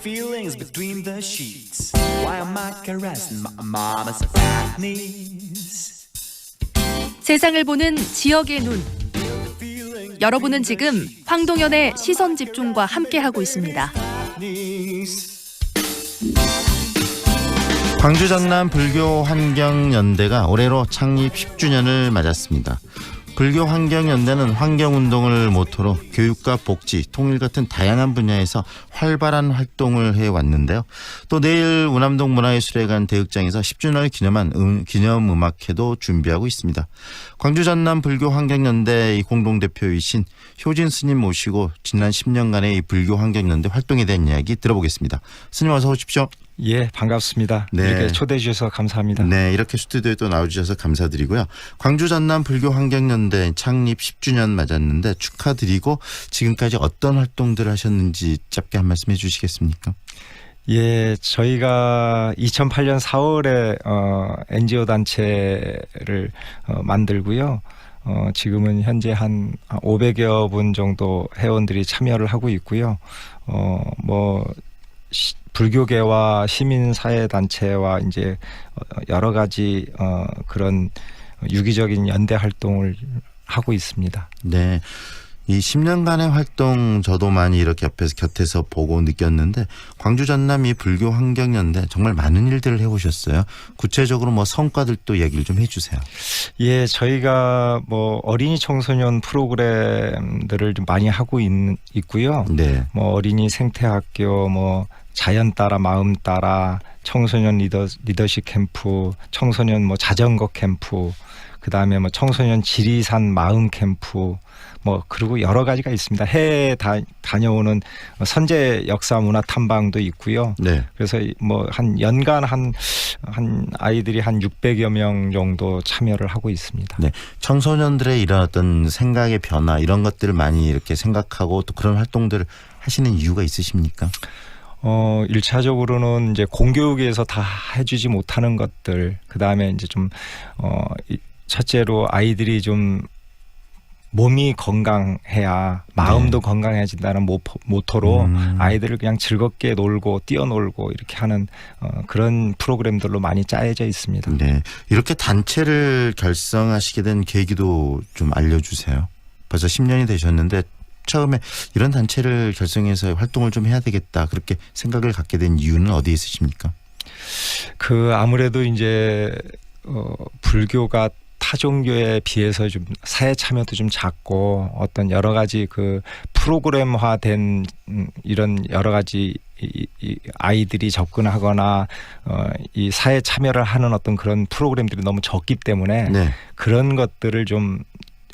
feelings between the sheets. Why am I caressing my mama's fat knees? 세상을 보는 지역의 눈. 여러분은 지금 황동현의 시선 집중과 함께하고 있습니다. 광주 전남 불교 환경연대가 올해로 창립 10주년을 맞았습니다. 불교 환경연대는 환경운동을 모토로 교육과 복지, 통일 같은 다양한 분야에서 활발한 활동을 해왔는데요. 또 내일 운암동 문화예술회관 대극장에서 10주년을 기념한 음, 기념음악회도 준비하고 있습니다. 광주 전남 불교 환경연대 이 공동대표이신 효진 스님 모시고 지난 10년간의 이 불교 환경연대 활동에 대한 이야기 들어보겠습니다. 스님 어서 오십시오. 예, 반갑습니다. 네. 이렇게 초대해 주셔서 감사합니다. 네, 이렇게 스튜디오에 또 나와주셔서 감사드리고요. 광주 전남 불교 환경연대 창립 10주년 맞았는데 축하드리고 지금까지 어떤 활동들을 하셨는지 짧게 한 말씀 해주시겠습니까? 예, 저희가 2008년 4월에 어, NGO 단체를 어, 만들고요. 어, 지금은 현재 한 500여 분 정도 회원들이 참여를 하고 있고요. 어, 뭐 시- 불교계와 시민사회 단체와 이제 어, 여러 가지 어, 그런 유기적인 연대 활동을 하고 있습니다. 네. 이 10년간의 활동 저도 많이 이렇게 옆에서 곁에서 보고 느꼈는데 광주 전남 이 불교 환경연대 정말 많은 일들을 해오셨어요. 구체적으로 뭐 성과들도 얘기를 좀 해주세요. 예, 저희가 뭐 어린이 청소년 프로그램들을 좀 많이 하고 있, 있고요. 네. 뭐 어린이 생태학교, 뭐 자연 따라 마음 따라 청소년 리더 리더십 캠프, 청소년 뭐 자전거 캠프, 그 다음에 뭐 청소년 지리산 마음 캠프, 뭐 그리고 여러 가지가 있습니다. 해외 다, 다녀오는 선제 역사 문화 탐방도 있고요. 네. 그래서 뭐 한 연간 한 한 아이들이 한 600여 명 정도 참여를 하고 있습니다. 네. 청소년들의 이런 어떤 생각의 변화 이런 것들을 많이 이렇게 생각하고 또 그런 활동들을 하시는 이유가 있으십니까? 어, 일차적으로는 이제 공교육에서 다 해주지 못하는 것들, 그 다음에 이제 좀, 어, 이- 첫째로 아이들이 좀 몸이 건강해야 마음도 건강해진다는 모포, 모토로 네. 음. 아이들을 그냥 즐겁게 놀고 뛰어놀고 이렇게 하는 어, 그런 프로그램들로 많이 짜여져 있습니다. 네. 이렇게 단체를 결성하시게 된 계기도 좀 알려주세요. 벌써 10년이 되셨는데 처음에 이런 단체를 결성해서 활동을 좀 해야 되겠다 그렇게 생각을 갖게 된 이유는 어디에 있으십니까? 그 아무래도 이제 어 불교가 타종교에 비해서 좀 사회 참여도 좀 작고 어떤 여러 가지 그 프로그램화된 음, 이런 여러 가지 이, 이 아이들이 접근하거나 어 이 사회 참여를 하는 어떤 그런 프로그램들이 너무 적기 때문에 네. 그런 것들을 좀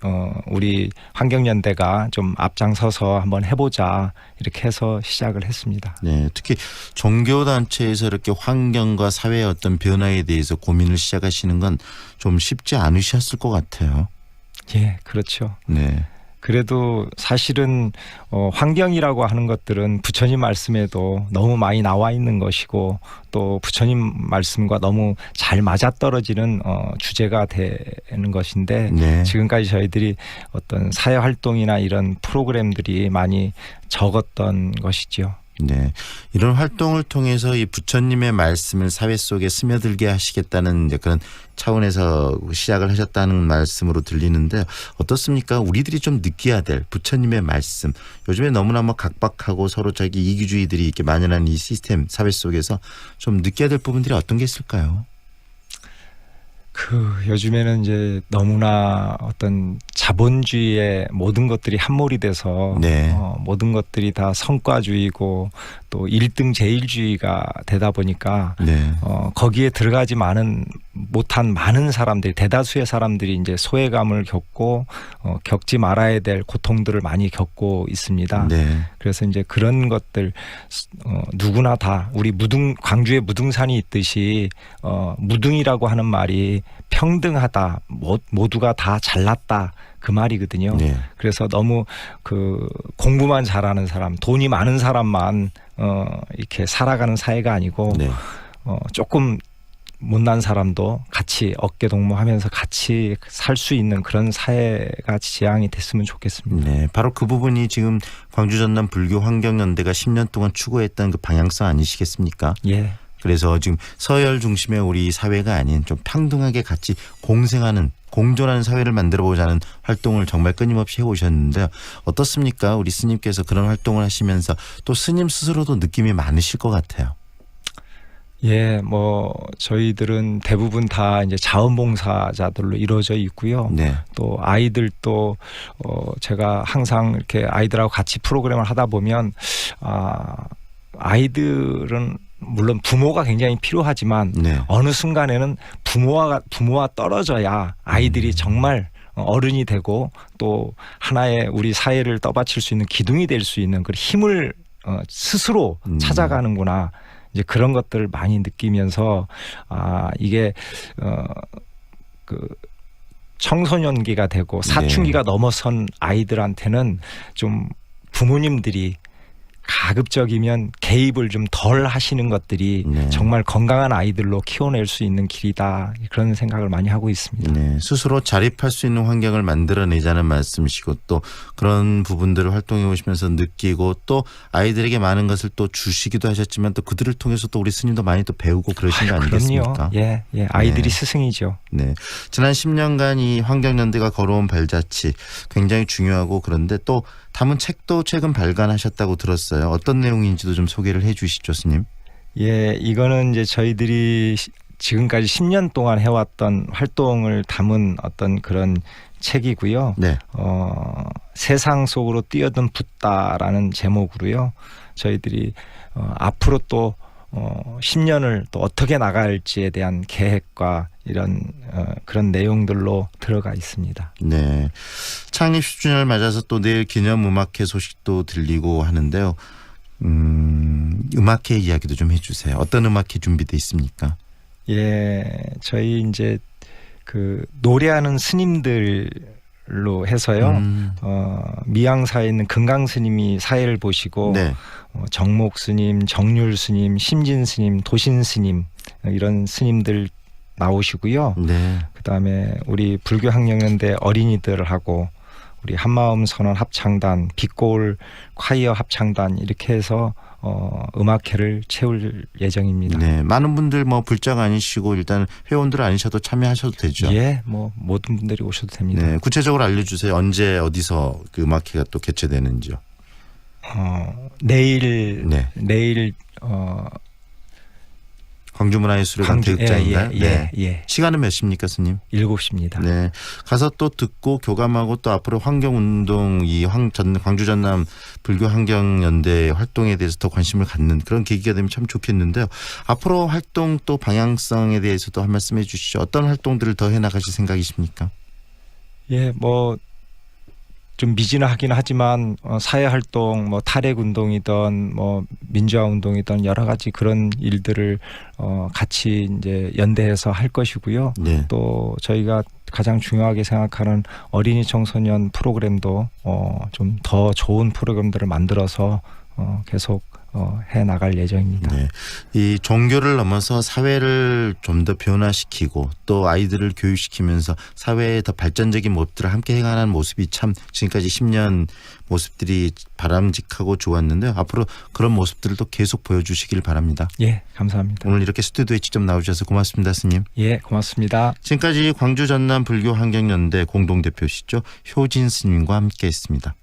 어, 우리 환경연대가 좀 앞장서서 한번 해보자 이렇게 해서 시작을 했습니다. 네. 특히 종교 단체에서 이렇게 환경과 사회의 어떤 변화에 대해서 고민을 시작하시는 건 좀 쉽지 않으셨을 것 같아요. 예, 그렇죠. 네. 그래도 사실은 어, 환경이라고 하는 것들은 부처님 말씀에도 너무 많이 나와 있는 것이고 또 부처님 말씀과 너무 잘 맞아떨어지는 어, 주제가 되는 것인데 네. 지금까지 저희들이 어떤 사회 활동이나 이런 프로그램들이 많이 적었던 것이지요. 네. 이런 활동을 통해서 이 부처님의 말씀을 사회 속에 스며들게 하시겠다는 이제 그런 차원에서 시작을 하셨다는 말씀으로 들리는데 어떻습니까? 우리들이 좀 느껴야 될 부처님의 말씀. 요즘에 너무나 뭐 각박하고 서로 자기 이기주의들이 이렇게 만연한 이 시스템 사회 속에서 좀 느껴야 될 부분들이 어떤 게 있을까요? 그 요즘에는 이제 너무나 어떤 자본주의의 모든 것들이 함몰이 돼서 네. 어, 모든 것들이 다 성과주의고 또 일등 제일주의가 되다 보니까 네. 어, 거기에 들어가지 많은 못한 많은 사람들이 대다수의 사람들이 이제 소외감을 겪고 어, 겪지 말아야 될 고통들을 많이 겪고 있습니다. 네. 그래서 이제 그런 것들 어, 누구나 다 우리 무등 광주에 무등산이 있듯이 어, 무등이라고 하는 말이 평등하다 모, 모두가 다 잘났다 그 말이거든요. 네. 그래서 너무 그 공부만 잘하는 사람, 돈이 많은 사람만 어, 이렇게 살아가는 사회가 아니고 네. 어, 조금 못난 사람도 같이 어깨 동무하면서 같이 살 수 있는 그런 사회가 지향이 됐으면 좋겠습니다. 네, 바로 그 부분이 지금 광주 전남 불교 환경연대가 10년 동안 추구했던 그 방향성 아니시겠습니까? 예. 그래서 지금 서열 중심의 우리 사회가 아닌 좀 평등하게 같이 공생하는 공존하는 사회를 만들어 보자는 활동을 정말 끊임없이 해오셨는데요. 어떻습니까? 우리 스님께서 그런 활동을 하시면서 또 스님 스스로도 느낌이 많으실 것 같아요. 예, 뭐 저희들은 대부분 다 이제 자원봉사자들로 이루어져 있고요. 네. 또 아이들도 어 제가 항상 이렇게 아이들하고 같이 프로그램을 하다 보면 아 아이들은 물론 부모가 굉장히 필요하지만 네. 어느 순간에는 부모와 부모와 떨어져야 아이들이 정말 어른이 되고 또 하나의 우리 사회를 떠받칠 수 있는 기둥이 될 수 있는 그 힘을 어, 스스로 음. 찾아가는구나 이제 그런 것들을 많이 느끼면서 아 이게 어그 청소년기가 되고 사춘기가 넘어선 아이들한테는 좀 부모님들이 가급적이면 개입을 좀 덜 하시는 것들이 네. 정말 건강한 아이들로 키워낼 수 있는 길이다 그런 생각을 많이 하고 있습니다. 네, 스스로 자립할 수 있는 환경을 만들어내자는 말씀이시고 또 그런 부분들을 활동해 오시면서 느끼고 또 아이들에게 많은 것을 또 주시기도 하셨지만 또 그들을 통해서 또 우리 스님도 많이 또 배우고 그러신 거 아유, 아니겠습니까? 그럼요. 예, 예. 아이들이 네. 스승이죠. 네. 지난 10년간 이 환경연대가 걸어온 발자취 굉장히 중요하고 그런데 또 담은 책도 최근 발간하셨다고 들었어요. 어떤 내용인지도 좀 소개를 해 주시죠, 스님. 예, 이거는 이제 저희들이 시- 지금까지 10년 동안 해왔던 활동을 담은 어떤 그런 책이고요. 네. 어, 세상 속으로 뛰어든 붓다라는 제목으로요. 저희들이 어, 앞으로 또 어, 10년을 또 어떻게 나갈지에 대한 계획과 이런 어, 그런 내용들로 들어가 있습니다. 네. 창립 10주년을 맞아서 또 내일 기념 음악회 소식도 들리고 하는데요. 음, 음악회 이야기도 좀 해주세요. 어떤 음악회 준비돼 있습니까? 예, 저희 이제 그 노래하는 스님들 로 해서요. 음, 어, 미양사에 있는 금강 스님이 사회를 보시고 네. 어, 정목 스님, 정률 스님, 심진 스님, 도신 스님 어, 이런 스님들 나오시고요. 네. 그다음에 우리 불교 학령연대 어린이들하고 우리 한마음 선언 합창단, 빛고울 콰이어 합창단 이렇게 해서 어, 음악회를 채울 예정입니다. 네. 많은 분들 뭐 불자가 아니시고 일단 회원들 아니셔도 참여하셔도 되죠. 예, 뭐 모든 분들이 오셔도 됩니다. 네. 구체적으로 알려주세요. 언제 어디서 그 음악회가 또 개최되는지요. 어, 내일 네. 내일 어, 광주문화예술회관 광주 교육장인가요? 예, 예, 네. 예, 예. 시간은 몇 시입니까, 스님? 7시입니다. 네. 가서 또 듣고 교감하고 또 앞으로 환경운동 이 황, 전, 광주 전남 불교 환경연대 활동에 대해서 더 관심을 갖는 그런 계기가 되면 참 좋겠는데요. 앞으로 활동 또 방향성에 대해서도 한 말씀 해 주시죠. 어떤 활동들을 더 해 나가실 생각이십니까? 예, 뭐 좀 미진하긴 하지만 어, 사회 활동, 뭐 탈핵 운동이든 뭐 민주화 운동이든 여러 가지 그런 일들을 어, 같이 이제 연대해서 할 것이고요. 네. 또 저희가 가장 중요하게 생각하는 어린이 청소년 프로그램도 어, 좀 더 좋은 프로그램들을 만들어서 어, 계속 어, 해 나갈 예정입니다. 네. 이 종교를 넘어서 사회를 좀 더 변화시키고 또 아이들을 교육시키면서 사회의 더 발전적인 모습들을 함께 해가는 모습이 참 지금까지 10년 모습들이 바람직하고 좋았는데요. 앞으로 그런 모습들을 또 계속 보여주시길 바랍니다. 예, 감사합니다. 오늘 이렇게 스튜디오에 직접 나오셔서 고맙습니다, 스님. 예, 고맙습니다. 지금까지 광주 전남 불교 환경연대 공동대표시죠 효진 스님과 함께했습니다.